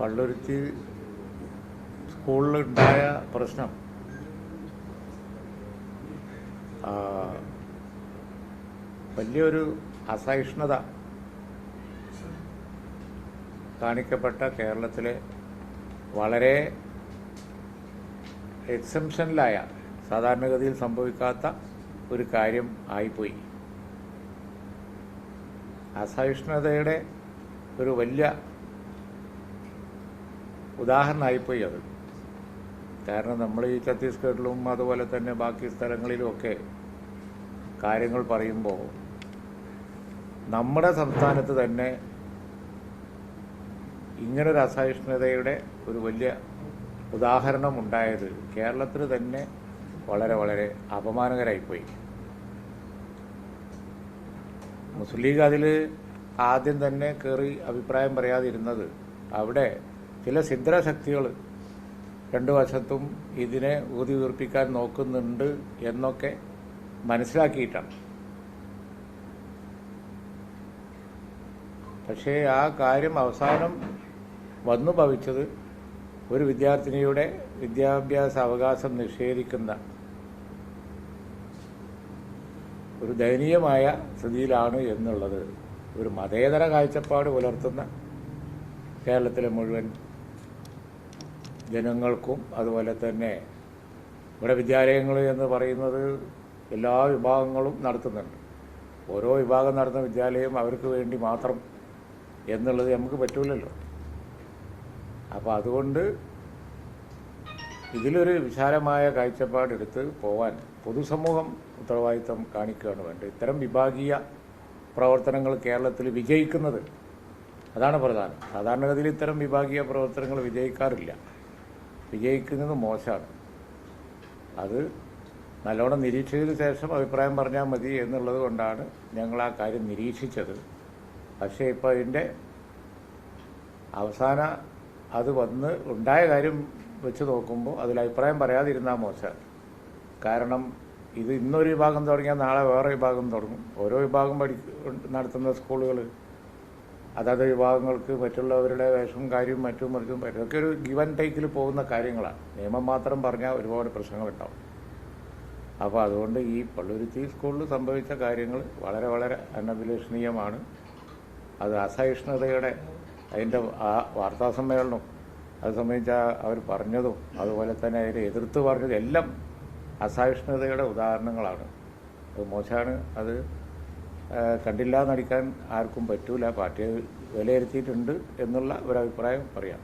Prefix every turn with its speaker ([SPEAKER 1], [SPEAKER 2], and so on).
[SPEAKER 1] പള്ളുരുത്തി സ്കൂളിലുണ്ടായ പ്രശ്നം. വലിയൊരു അസഹിഷ്ണുത കാണിക്കപ്പെട്ട കേരളത്തിലെ വളരെ എക്സംഷനിലായ സാധാരണഗതിയിൽ സംഭവിക്കാത്ത ഒരു കാര്യം ആയിപ്പോയി. അസഹിഷ്ണുതയുടെ ഒരു വലിയ ഉദാഹരണമായിപ്പോയി അത്. കാരണം നമ്മൾ ഈ ഛത്തീസ്ഗഡിലും അതുപോലെ തന്നെ ബാക്കി സ്ഥലങ്ങളിലുമൊക്കെ കാര്യങ്ങൾ പറയുമ്പോൾ നമ്മുടെ സംസ്ഥാനത്ത് തന്നെ ഇങ്ങനൊരു അസഹിഷ്ണുതയുടെ ഒരു വലിയ ഉദാഹരണം ഉണ്ടായത് കേരളത്തിൽ തന്നെ വളരെ വളരെ അപമാനകരായിപ്പോയി മുസ്ലിം ലീഗ് അതിൽ ആദ്യം തന്നെ കയറി അഭിപ്രായം പറയാതിരുന്നത് അവിടെ ചില ഛിദ്രശക്തികൾ രണ്ടു വശത്തും ഇതിനെ ഊതി ഉയർപ്പിക്കാൻ നോക്കുന്നുണ്ട് എന്നൊക്കെ മനസ്സിലാക്കിയിട്ടാണ്. പക്ഷേ ആ കാര്യം അവസാനം വന്നു ഭവിച്ചത് ഒരു വിദ്യാർത്ഥിനിയുടെ വിദ്യാഭ്യാസ അവകാശം നിഷേധിക്കുന്ന ഒരു ദയനീയമായ സ്ഥിതിയിലാണ് എന്നുള്ളത്. ഒരു മതേതര കാഴ്ചപ്പാട് പുലർത്തുന്ന കേരളത്തിലെ മുഴുവൻ ജനങ്ങൾക്കും അതുപോലെ തന്നെ ഇവിടെ വിദ്യാലയങ്ങൾ എന്ന് പറയുന്നത് എല്ലാ വിഭാഗങ്ങളും നടത്തുന്നുണ്ട്. ഓരോ വിഭാഗം നടത്തുന്ന വിദ്യാലയം അവർക്ക് വേണ്ടി മാത്രം എന്നുള്ളത് നമുക്ക് പറ്റൂലല്ലോ. അപ്പോൾ അതുകൊണ്ട് ഇതിലൊരു വിശാലമായ കാഴ്ചപ്പാടെടുത്ത് പോവാൻ പൊതുസമൂഹം ഉത്തരവാദിത്വം കാണിക്കുകയാണ് വേണ്ടത്. ഇത്തരം വിഭാഗീയ പ്രവർത്തനങ്ങൾ കേരളത്തിൽ വിജയിക്കുന്നത് അതാണ് പ്രധാനം. സാധാരണഗതിയിൽ ഇത്തരം വിഭാഗീയ പ്രവർത്തനങ്ങൾ വിജയിക്കാറില്ല. വിജയിക്കുന്നത് മോശമാണ്. അത് നല്ലോണം നിരീക്ഷിച്ചതിന് ശേഷം അഭിപ്രായം പറഞ്ഞാൽ മതി എന്നുള്ളത് കൊണ്ടാണ് ഞങ്ങൾ ആ കാര്യം നിരീക്ഷിച്ചത്. പക്ഷേ ഇപ്പോൾ അതിന്റെ അവസാന അത് വന്ന് ഉണ്ടായ കാര്യം വെച്ച് നോക്കുമ്പോൾ അതിൽ അഭിപ്രായം പറയാതിരുന്നാൽ മോശമാണ്. കാരണം ഇത് ഇന്നൊരു വിഭാഗം തുടങ്ങിയാൽ നാളെ വേറെ വിഭാഗം തുടങ്ങും. ഓരോ വിഭാഗം പഠി നടത്തുന്ന സ്കൂളുകൾ അതത് വിഭാഗങ്ങൾക്ക് മറ്റുള്ളവരുടെ വേഷം കാര്യവും മറ്റും മറിച്ചും ഇതൊക്കെ ഒരു ഗിവൻ ടേക്കിൽ പോകുന്ന കാര്യങ്ങളാണ്. നിയമം മാത്രം പറഞ്ഞാൽ ഒരുപാട് പ്രശ്നങ്ങളുണ്ടാവും അപ്പോൾ അതുകൊണ്ട് ഈ പള്ളുരുത്തി സ്കൂളിൽ സംഭവിച്ച കാര്യങ്ങൾ വളരെ വളരെ അനഭിലഷണീയമാണ്. അത് അസഹിഷ്ണുതയുടെ അതിന്റെ ആ വാർത്താ സമ്മേളനം അത് സംബന്ധിച്ച അവർ പറഞ്ഞതും അതുപോലെ തന്നെ അതിനെ എതിർത്ത് പറഞ്ഞതും എല്ലാം അസഹിഷ്ണുതയുടെ ഉദാഹരണങ്ങളാണ്. അത് മോശമാണ്. അത് കണ്ടില്ല നടിക്കാൻ ആർക്കും പറ്റൂല. പാർട്ടി വിലയിരുത്തിയിട്ടുണ്ട് എന്നുള്ള ഒരു അഭിപ്രായം പറയാം.